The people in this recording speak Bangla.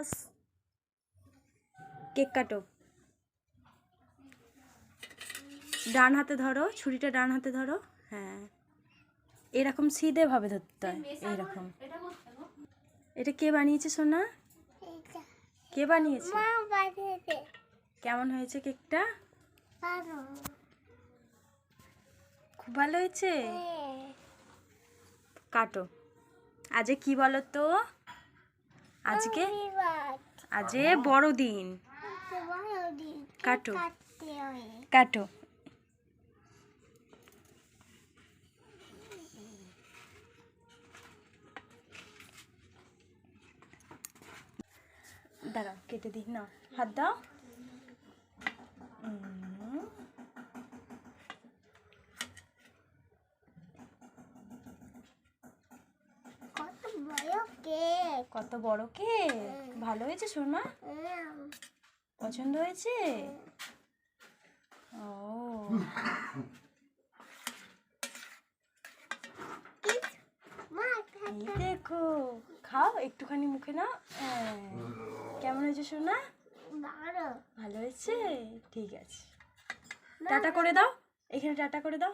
ক্রিসমাস কেক কাটো। ডান হাতে ধরো ছুরিটা ডান হাতে ধরো হ্যাঁ। এরকম সিধে ভাবে ধরতে হয় এইরকম এটা কে বানিয়েছে সোনা? কে বানিয়েছে? কেমন হয়েছে কেকটা? খুব ভালো হয়েছে? কাটো। আজকে কি বলো তো? আজকে? আজকে বড়দিন কাটো। কাটো। দাঁড়াও কেটে দিই না হাত দাও। কত বড় কত বড় কে ভালো হয়েছে সোনা পছন্দ হয়েছে? ও। দেখো খাও একটুখানি মুখে নাও। কেমন হয়েছে সোনা ভালো। হয়েছে? ঠিক আছে। টাটা করে দাও। এখানে টাটা করে দাও।